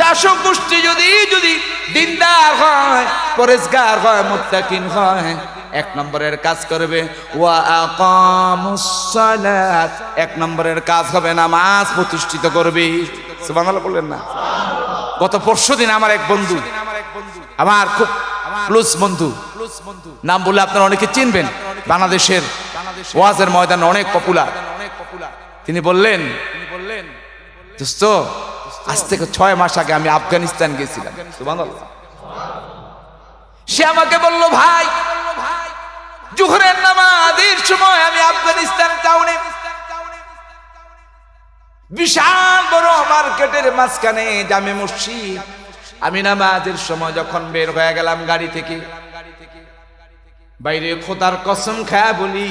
শাসক গোষ্ঠী যদি যদি দিনদার হয় পরেশগার হয়, মুত্তাকিন হয়, এক নম্বরের কাজ করবে। ওয়া আকামুস সালাত। এক নম্বরের কাজ হবে নামাজ প্রতিষ্ঠিত করবে। সুবহানাল্লাহ বললেন না? গত পরশু দিন আমার এক বন্ধু, আমার খুব ক্লোজ বন্ধু, নাম বললে আপনারা অনেকে চিনবেন, বাংলাদেশের ওয়াজের ময়দান অনেক পপুলার তিনি বললেন, দোস্ত আজ থেকে ছয় মাস আগে আমি আফগানিস্তান গেছিলাম। সে আমাকে বলল, ভাই, জুহরের নামাজের সময় আমি আফগানিস্তান টাউনে বিশাল বড় মার্কেটের মাঝখানে জামে মসজিদ। আমি নামাজের সময় যখন বের হয়ে গেলাম গাড়ি থেকে, বাইরে খোদার কসম খায়া বলি,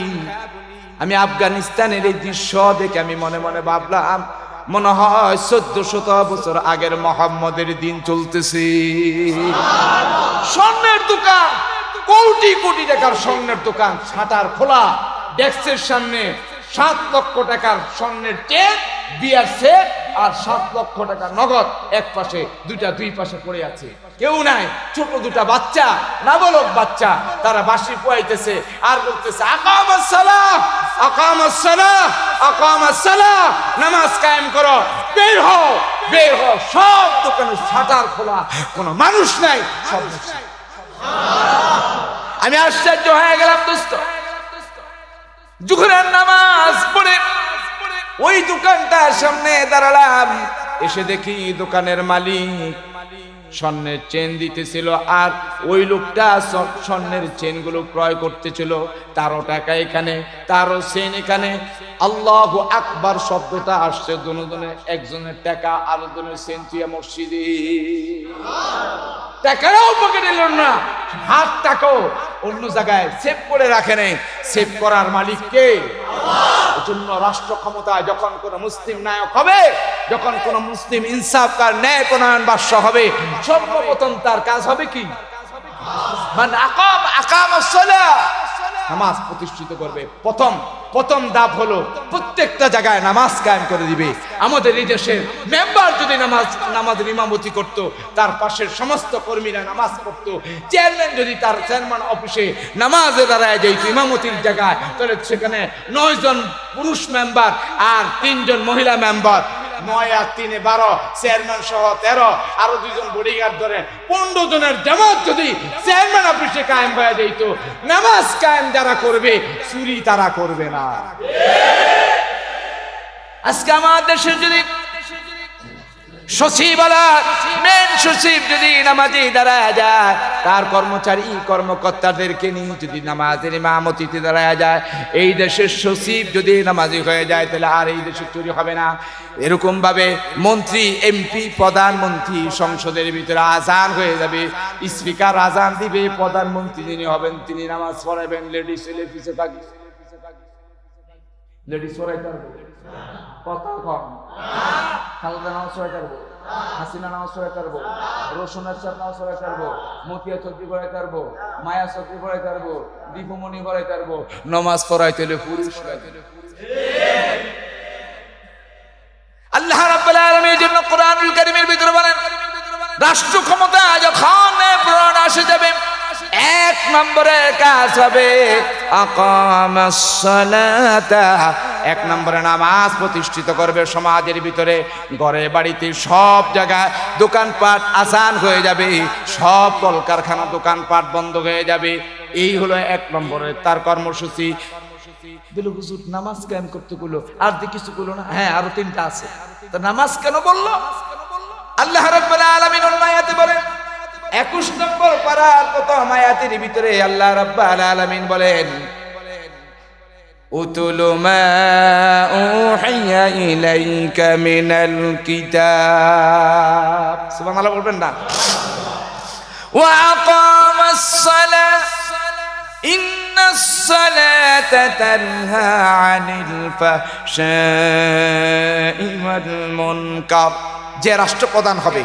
আমি আফগানিস্তানের এই দৃশ্য দেখে আমি মনে মনে ভাবলাম মনে হয় চোদ্দ শত বছর আগের মোহাম্মদের দিন চলতেছে। স্বর্ণের দোকান, কোটি কোটি টাকার স্বর্ণের দোকান ছাতার খোলা ডেস্কের সামনে সাত লক্ষ টাকার স্বর্ণের চেন বিয়ার সেট আর সাত লক্ষ টাকা নগদ এক পাশে, দুইটা দুই পাশে পড়ে আছে। কেউ নাই, ছোট দুটা বাচ্চা, নাবালক বাচ্চা, তারা বাসি পোয়াইতেছে আর বলতেছে আকাম আকাম আকাম নামাজ কায়েম করো। বের হও বের হও। সব দোকানে শাটার খোলা কোনো মানুষ নাই সব আমি আশ্চর্য হয়ে গেলাম দোস্ত। জুহরের নামাজ পড়ে ওই দোকানটার সামনে দাঁড়ালাম এসে দেখি দোকানের মালিক স্বর্ণের চেন দিতেছিল আর ওই লোকটা স্বর্ণের চেনগুলো ক্রয় করতেছিল। তারও টাকা এখানে, তারও চেন এখানে। আল্লাহ আকবার শব্দটা আসছে দুজনে একজনের টাকা আর দুজনের তুইয়া মসজিদে। টাকাও পকেটে নিল না, হাত টাকাও অন্য জায়গায় সেভ করে রাখে নেই। সেভ করার মালিক কে? জন্য রাষ্ট্র ক্ষমতায় যখন কোন মুসলিম নায়ক হবে, যখন কোন মুসলিম ইনসাফ তার ন্যায় প্রণয়ন বাস্য হবে, সর্বপ্রথম তার কাজ হবে কি? মানে আকাম আকাম নামাজ প্রতিষ্ঠিত করবে। প্রথম প্রথম দাপ হলো প্রত্যেকটা জায়গায় নামাজ কায়েম করে দিবে। আমাদের এই দেশের মেম্বার যদি নামাজ, নামাজের ইমামতি করত, তার পাশের সমস্ত কর্মীরা নামাজ পড়তো। চেয়ারম্যান যদি তার চেয়ারম্যান অফিসে নামাজে দাঁড়ায় যেত, ইমামতির জায়গায়, তাহলে সেখানে নয়জন পুরুষ মেম্বার আর তিনজন মহিলা মেম্বার নয় আর তিনে বারো, চেয়ারম্যান সহ তেরো, আরও দুইজন বডিগার্ড ধরে। পনেরো জনের জামাত যদি চেয়ারম্যান অফিসে কায়েম হয়ে যেত নামাজ কায়েম যারা করবে, চুরি তারা করবে না। আজকে আমার দেশে যদি হবে এরকম ভাবে মন্ত্রী, এমপি, প্রধানমন্ত্রী সংসদের ভিতরে আজান হয়ে যাবে। স্পিকার আজান দিবে, প্রধানমন্ত্রী যিনি হবেন, তিনি নামাজ পড়াবেন লেডিস লেডিস পড়াইতে পারবে খালেদা পারব হাসিনা পড়াই পারব মতিয়া পারব মায়া পারব দীপমণি পারব নমাজ হলে পুরুষ আল্লাহ রাব্বুল আলামিনের জন্য কোরআনুল কারীমের ভিতরে বলেন, রাষ্ট্র ক্ষমতা যখন প্রণ আসে যাবে, এক নম্বরের কাজ হবে আকামাস সালাতা এক নম্বরে নামাজ প্রতিষ্ঠিত করবে সমাজের ভিতরে ঘরে বাড়িতে সব জায়গায় দোকানপাট আসান হয়ে যাবে সব কলকারখানা দোকানপাট বন্ধ হয়ে যাবে। এই হলো এক নম্বরে তার কর্মসূচি। দিল হুজুর নামাজ কায়েম করতে গুলো আর দি কিছু গুলো না? হ্যাঁ আরও তিনটা আছে। তো নামাজ কেন বলল? আল্লাহ রাব্বুল আলামিন আয়াতে বলেন 21 নম্বর পারার প্রথম আয়াতের ভিতরে আল্লাহ রাব্বুল আলামিন বলেন উতুল মা উহিয়া ইলাইকা মিনাল কিতাব সুবহানাল্লাহ বলবেন না وأقام الصلاة إن الصلاة تنهى عن الفحشاء والمنكر যে রাষ্ট্রপ্রধান হবে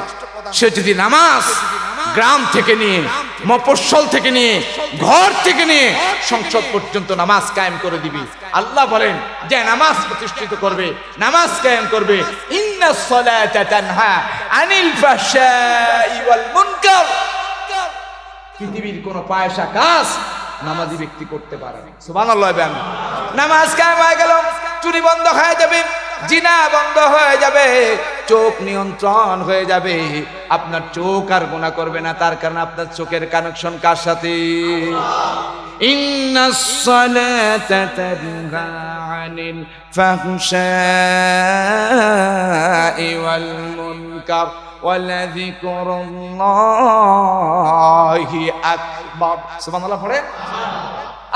সে যদি নামাজ গ্রাম থেকে নিয়ে, মফস্বল থেকে নিয়ে, ঘর থেকে নিয়ে সংসদ পর্যন্ত নামাজ কায়েম করে দিবি। আল্লাহ বলেন যে নামাজ প্রতিষ্ঠিত করবে, নামাজ কায়েম করবে। আনিল পৃথিবীর কোন পায়সা কাজ নামাজি ব্যক্তি করতে পারে নামাজ কায়েম হয়ে গেল, চুরি বন্ধ হয়ে যাবে, জিনা বন্ধ হয়ে যাবে। চোখ নিয়ন্ত্রণ হয়ে যাবে। আপনার চোখ আর গোনা করবে না, তার কারণে আপনার চোখের কানেকশন কার সাথে?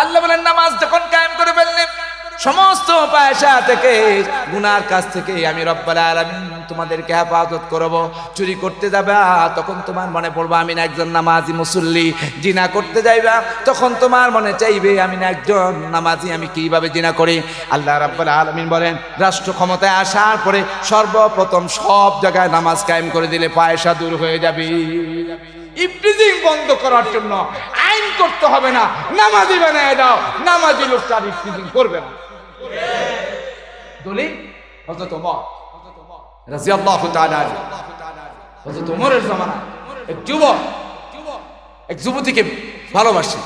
আল্লাহ বলেন, নামাজ যখন কায়েম করে ফেললেন সমস্ত পয়সা থেকে, গুনার কাছ থেকে আমি রব্বাল আলামিন তোমাদেরকে হেফাজত করব। চুরি করতে যাবা, তখন তোমার মনে পড়বা আমি না একজন নামাজি মুসল্লি। জিনা করতে যাইবা, তখন তোমার মনে চাইবে আমি না একজন নামাজি, আমি কীভাবে জিনা করি? আল্লাহ রাব্বাল আলামিন বলেন, রাষ্ট্র ক্ষমতায় আসার পরে সর্বপ্রথম সব জায়গায় নামাজ কায়েম করে দিলে পয়সা দূর হয়ে যাবে। ইফটিজিং বন্ধ করার জন্য আইন করতে হবে না। নামাজি বানায় দাও, নামাজি লোকটা ইফটিজিং করবে না। দলিল হযরত ওমর। রাদিয়াল্লাহু তাআলা হযরত ওমরের জামানায় এক যুবক, এক যুবতীকে ভালোবাসে।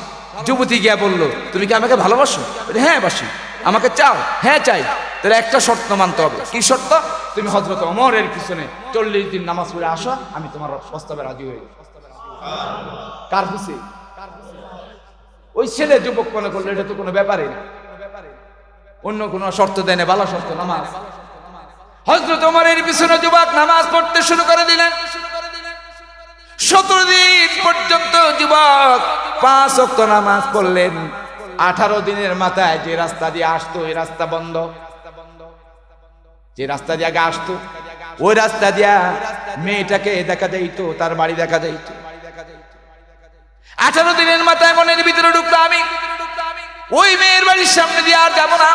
যুবতী গিয়া বলল, তুমি কি আমাকে ভালোবাসো? হ্যাঁ বাসি। আমাকে চাও? হ্যাঁ চাই। তাহলে একটা শর্ত মানতে হবে। কি শর্ত? তুমি হজরত ওমরের পিছনে চল্লিশ দিন নামাজ পড়ে আসো, আমি তোমার প্রস্তাবে রাজি হয়ে কার পিছে ওই ছেলে যুবক মনে করল, এটা তো কোনো ব্যাপারই না। অন্য কোনো শর্ত দেয় না, বালা শর্ত, নামাজ। হজরত ওমরের পিছনে যুবক নামাজ পড়তে শুরু করে দিলেন। সতেরো দিন পর্যন্ত যুবক পাঁচ অক্ত নামাজ পড়লেন। আঠারো দিনের মাথায় যে রাস্তা দিয়ে আসতো ওই রাস্তা বন্ধ। যে রাস্তা দিয়ে আগে আসতো, ওই রাস্তা দিয়া মেয়েটাকে দেখা যাইতো, তার বাড়ি দেখা যাইতো। আঠারো দিনের মাথায় মনের ভিতরে ঢুকলো আমি। ওই মেয়ের বাড়ির সামনে দিয়ে আর যাব না।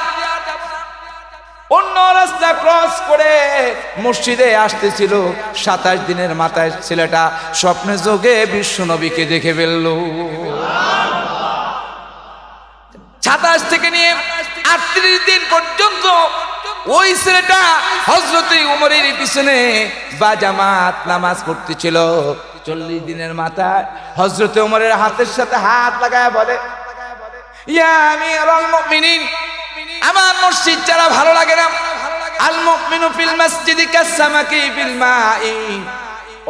অন্য রাস্তা ক্রস করে মসজিদে আসতেছিল সাতাশ দিনের মাথায় ছেলেটা স্বপ্নে যোগে বিশ্ব নবীকে দেখে ফেলল। সাতাশ থেকে নিয়ে আটত্রিশ দিন পর্যন্ত ওই ছেলেটা হজরত উমরের পিছনে বা জামাত নামাজ পড়তেছিল। চল্লিশ দিনের মাথায় হজরত উমরের হাতের সাথে হাত লাগায় বলে ইয়া মুমিনিন, আমার মসজিদ যারা ভালো লাগে না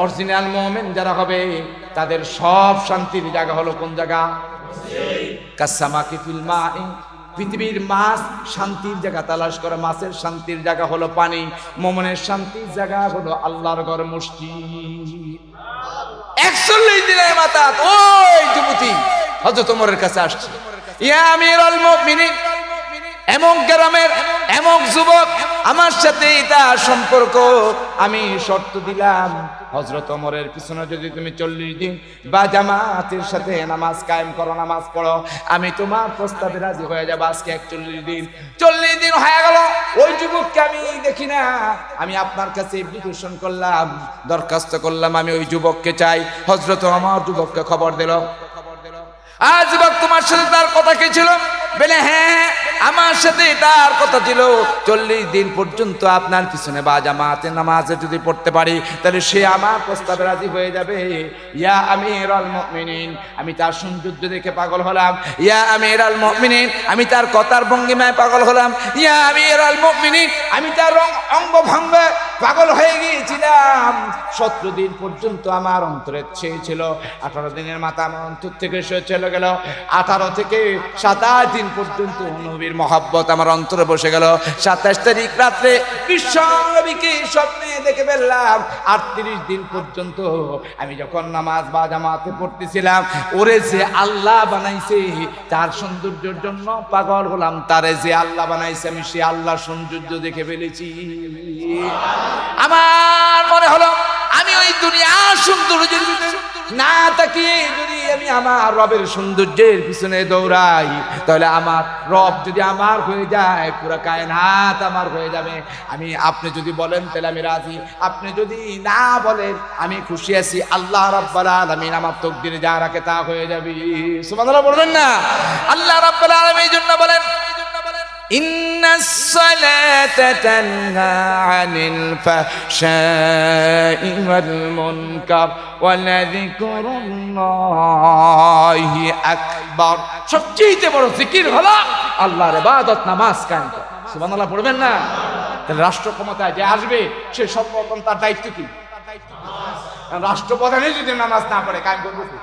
অরিজিনাল যারা হবে, তাদের সব শান্তির জায়গা হলো কোন জায়গা? পৃথিবীর মাছ শান্তির জায়গা করে, মাছের শান্তির জায়গা হলো পানি, মোমনের শান্তির জায়গা হলো আল্লাহর ঘর মসজিদ। একচল্লিশ দিনের মাথা ওই যুবতী হজরত ওমরের কাছে আসছে। আমি শর্ত দিলাম হজরত ওমরের পিছনে যদি তুমি চল্লিশ দিন বা জামাতের সাথে নামাজ কায়েম করো, নামাজ পড়ো, আমি তোমার প্রস্তাবে রাজি হয়ে যাব আজকে একচল্লিশ দিন। চল্লিশ দিন হয়ে গেল, ওই যুবককে আমি দেখি না। আমি আপনার কাছে করলাম, দরখাস্ত করলাম, আমি ওই যুবককে চাই। হজরত আমার যুবককে খবর দিল আজ যুবক তোমার সাথে তার কথা কি ছিল? বলে হ্যাঁ আমার সাথে তার কথা ছিল। চল্লিশ দিন পর্যন্ত আপনার পিছনে বা জামাতে নামাজে যদি পড়তে পারি, তাহলে সে আমার প্রস্তাবে রাজি হয়ে যাবে। ইয়া আমির আল মুমিনিন, আমি তার সৌন্দর্য দেখে পাগল হলাম। ইয়া আমির আল মুমিনিন, আমি তার কথার ভঙ্গিমায় পাগল হলাম। ইয়া আমির আল মুমিনিন, আমি তার অঙ্গ ভঙ্গ পাগল হয়ে গিয়েছিলাম। সতেরো দিন পর্যন্ত আমার অন্তরে ছিল, আঠারো দিনের মাথা আমার অন্তর থেকে সে চলে গেল। আঠারো থেকে সাতাশ দিন পর্যন্ত নবীর মহাব্বত আমার অন্তরে বসে গেল। সাতাশ তারিখ রাত্রে বিশ্বনবীকে স্বপ্নে দেখে ফেললাম। আটত্রিশ দিন পর্যন্ত আমি যখন নামাজ বা জামাতে পড়তেছিলাম, ওরে যে আল্লাহ বানাইছে, তার সৌন্দর্যের জন্য পাগল হলাম। তারে যে আল্লাহ বানাইছে, আমি সে আল্লাহ সৌন্দর্য দেখে ফেলেছি। আমার মনে হলো আমি ওই দুনিয়ার পিছনে না তাকিয়ে যদি আমি আমার রবের সৌন্দর্যের পিছনে দৌড়াই তাহলে আমার রব যদি আমার হয়ে যায় পুরো কায়নাত আমার হয়ে যাবে। আমি আপনি যদি বলেন তাহলে আমি রাজি। আপনি যদি না বলেন আমি খুশি আছি। আল্লাহ রাব্বাল আলামিন আমার তকদিরে যা রাখে তা হয়ে যাবে। সুবহানাল্লাহ বলবেন না? আল্লাহ রাব্বাল আলামিন এই জন্য বলেন إن الصلاة تنهى عن الفحشاء والمنكر ولذكر الله أكبر সবচেয়ে বড় জিকির হলো আল্লাহর ইবাদত নামাজ কায়েম করা সুবহানাল্লাহ পড়বেন না তাহলে রাষ্ট্র ক্ষমতায় যে আসবে সে সর্বপ্রথম তার দায়িত্ব কি রাষ্ট্রপ্রধানই যদি নামাজ না পড়ে কায়েম করবে কি?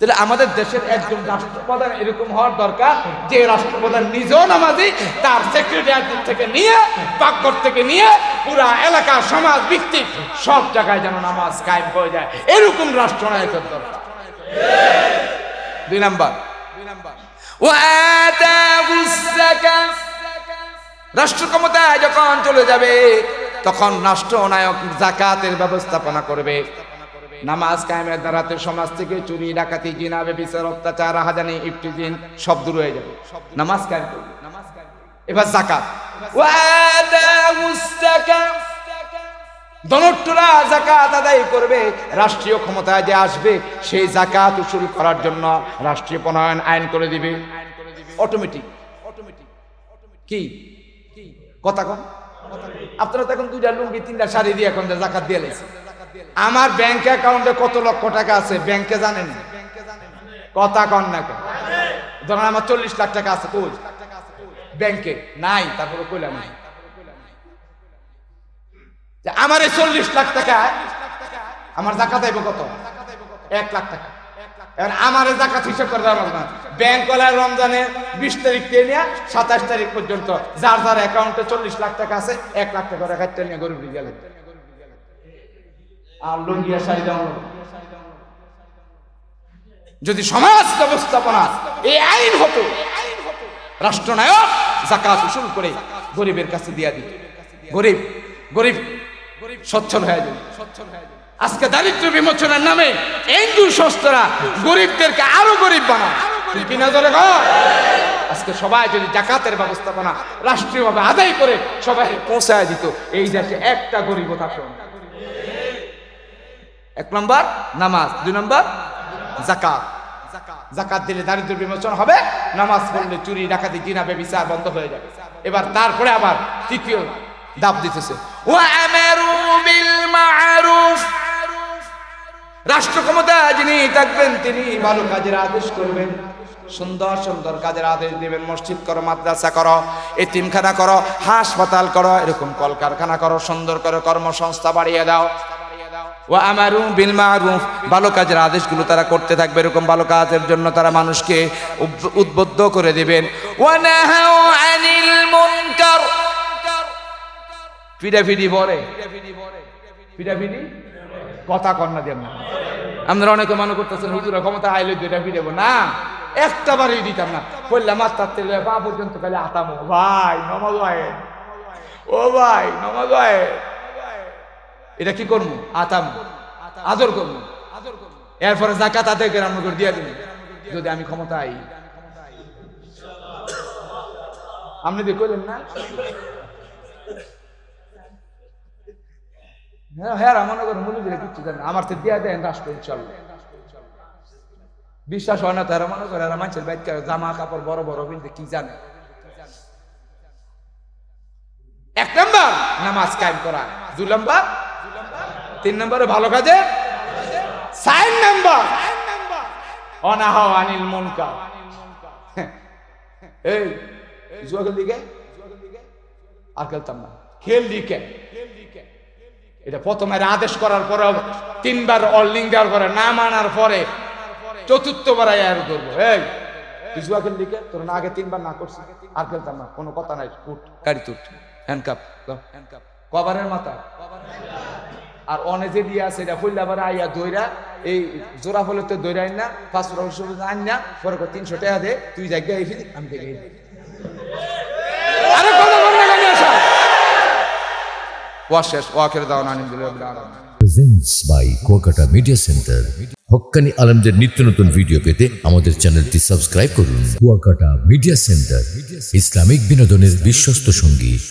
তাহলে আমাদের দেশের একজন রাষ্ট্রপ্রধান এরকম হওয়ার দরকার যে রাষ্ট্রপ্রধান নিজেও নামাজি, তার সেক্রেটারি থেকে নিয়ে, পাকঘর থেকে নিয়ে, পুরা এলাকা, সমাজ, ভিত্তিক, সব জায়গায় যেন নামাজ কায়েম হয়ে যায়। এরকম রাষ্ট্রনায়কের দরকার। দুই নাম্বার। দুই নাম্বার রাষ্ট্র ক্ষমতায় যখন চলে যাবে, তখন রাষ্ট্রনায়ক জাকাতের ব্যবস্থাপনা করবে। নামাজ কায়েমের দ্বারাতে সমাজ থেকে চুরি, ডাকাতি জিনাবে বিচার অত্যাচার হাজানি ইফটিজিন সব দূর হয়ে যাবে। নামাজ কায়েম করবে। এবার জাকাত দনট্টরা জাকাত আদায় করবে, রাষ্ট্রীয় ক্ষমতায় যে আসবে, সেই জাকাত উসুল করার জন্য রাষ্ট্রীয় প্রণয়ন আইন করে দিবে। অটোমেটিক কি? কথা কন। আপনারা তো এখন দুইটা লুঙ্গি, তিনটা শাড়ি দিয়ে এখন জাকাত দিয়ে আমার ব্যাংক অ্যাকাউন্টে কত লক্ষ টাকা আছে? ব্যাংকে জানেন? কথা কন না ধরেন আমার চল্লিশ লাখ টাকা আছে, কই? ব্যাংকে নাই, তারপরে কইলাম নাই আমার এই চল্লিশ লাখ টাকা, আমার জাকাত আইব কত? এক লাখ টাকা। এবার আমার এই জাকাত হিসাব করে দেওয়া লাগবে না ব্যাংক ওয়ালার রমজানে বিশ তারিখ থেকে নিয়ে সাতাশ তারিখ পর্যন্ত যার যার অ্যাকাউন্টে চল্লিশ লাখ টাকা আছে, এক লাখ টাকা রেখাইতে নিয়ে গরিব গেলে যদি সমাজ ব্যবস্থাপনা এই আইন হতো, রাষ্ট্রনায়ক জাকাত উসুল করে গরিবের কাছে দিয়া দিত গরিব গরিব সচ্ছল হয়ে সচ্ছল হয়ে যাবে আজকে দারিদ্র বিমোচনের নামে এনজিও সংস্থারা গরিবদেরকে আরও গরিব বানায়? আজকে সবাই যদি জাকাতের ব্যবস্থাপনা রাষ্ট্রীয়ভাবে আদায় করে সবাই পৌঁছায় দিত, এই দেশে একটা গরিব থাকতো। এক নম্বর নামাজ, দুই নম্বর জাকাত জাকাত দিলে দারিদ্র বিমোচন হবে, নামাজ পড়লে চুরি, ডাকাতি জিনাবে বিচার বন্ধ হয়ে যাবে। এবার তারপরে আবার তৃতীয় দাব দিতেছে। রাষ্ট্র ক্ষমতা যিনি থাকবেন, তিনি ভালো কাজের আদেশ করবেন। সুন্দর সুন্দর কাজের আদেশ দিবেন। মসজিদ করো, মাদ্রাসা করো, এতিমখানা করো, হাসপাতাল করো, এরকম কলকারখানা করো, সুন্দর করে কর্মসংস্থা বাড়িয়ে দাও। ও আমারু বিল মারুফ। ভালো কাজের আদেশগুলো তারা করতে থাকবে, এরকম ভালো কাজের জন্য তারা মানুষকে উদ্বুদ্ধ করে দিবেন। ফিডাফিডি বলে। ফিডাফিডি কথা কন্যা দেন না আমরা অনেকে মনে করতেছেন, হুজুরা ক্ষমতা আইলে দুইটা ফিরে না, একটা বারই দিতাম না। বললাম মাত্রার তেলে পা পর্যন্ত খালি আতামো ভাই, নমাজ ও ভাই, নমাজ এটা কি করব আতাম। আদর করব এরপরে জাকাত আদায় করে আমরা দিয়ে দিন যদি আমি ক্ষমতা আই আপনি দিয়ে কইলেন না? হ্যাঁ হ্যাঁ মনে করেন দিলে কিচ্ছু জানে আমার তো দিয়া দেন রাষ্ট্র ইনশাল্লাহ বিশ্বাস হয় না তারা মনে করে মানুষের বাইক জামা কাপড় বড় বড় কিন্তু কি জানে? এক নম্বর নামাজ কায়েম করা। দুই নম্বর তিন নম্বরে ভালো কাজে? চার নম্বর। অনাহ আনিল মুনকা এই, জুয়া দিকে আর খেলতাম না। খেল দিকে এটা প্রথমে আদেশ করার পরে তিনবার অলিং দেওয়ার পরে না মানার পরে চতুর্থবার আর করব। এই, তুই জুয়া খেল দিকে তোর না আগে তিনবার না করছিস আর খেলতাম না। কোনো কথা নাই। উঠ, গাড়ি তুট। হ্যান্ডকাপ হ্যান্ডকাপ কভারের মাথা আর অনে যে দিয়া আছে এটা ফুললে আবার আইয়া দইরা, এই জোড়া ফলে তো দইরা আইন না পাঁচশো টাকা আইন না, পরে তিনশো টাকা দে, তুই জায়গায় এই ফিরি আমি দেখে presents by Kuakata media centre হক্কানি আলমদের নিত্য নতুন ভিডিও পেতে আমাদের চ্যানেলটি সাবস্ক্রাইব করুন। কুয়াকাটা মিডিয়া সেন্টার ইসলামিক বিনোদনের বিশ্বস্ত সঙ্গী।